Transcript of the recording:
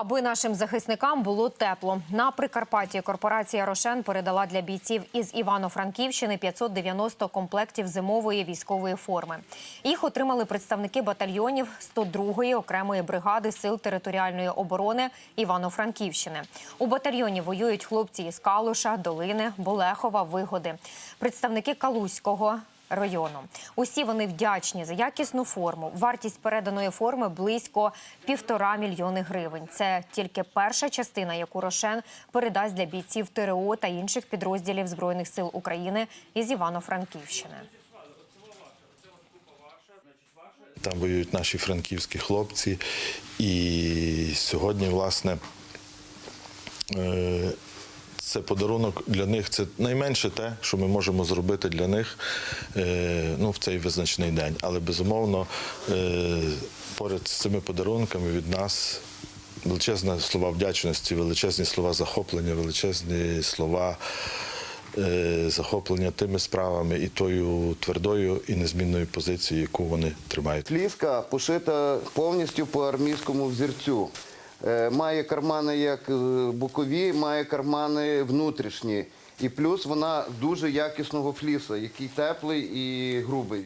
Аби нашим захисникам було тепло. На Прикарпатті корпорація Рошен передала для бійців із Івано-Франківщини 590 комплектів зимової військової форми. Їх отримали представники батальйонів 102-ї окремої бригади сил територіальної оборони Івано-Франківщини. У батальйоні воюють хлопці із Калуша, Долини, Болехова, Вигоди, представники Калузького району. Усі вони вдячні за якісну форму. Вартість переданої форми близько півтора мільйони гривень. Це тільки перша частина, яку Рошен передасть для бійців ТРО та інших підрозділів збройних сил України із Івано-Франківщини. Там воюють наші франківські хлопці. І сьогодні, власне, е, це подарунок для них. Це найменше те, що ми можемо зробити для них е, ну, в цей визначний день. Але безумовно, е, поряд з цими подарунками від нас. Величезні слова вдячності, величезні слова захоплення, величезні слова е, захоплення тими справами і тою твердою і незмінною позицією, яку вони тримають. Фліска пошита повністю по армійському взірцю. Е, Має кармани як е, бокові, має кармани внутрішні. І плюс вона дуже якісного фліса, який теплий і грубий.